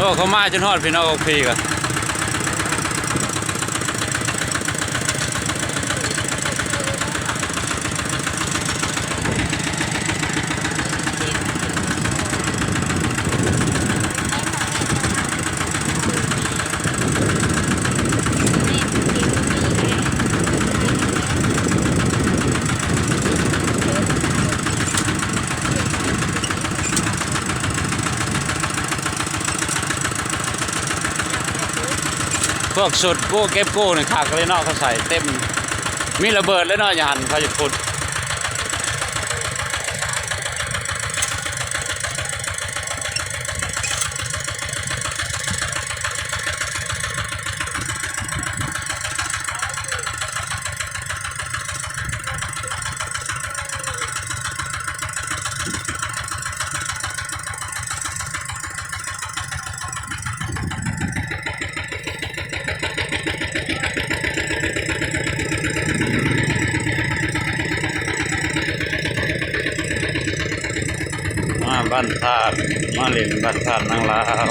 อ้เขามาจนฮอดพี่น้องอกพีกัน พวกสุดกู้เก็บกู้นี่คักเลยเนาะเขาใส่เต็ม มีระเบิดเลยเนาะอย่าหันเขาจะขุด บ้านทาตุมาเล่นบ้านทาตุนางลาว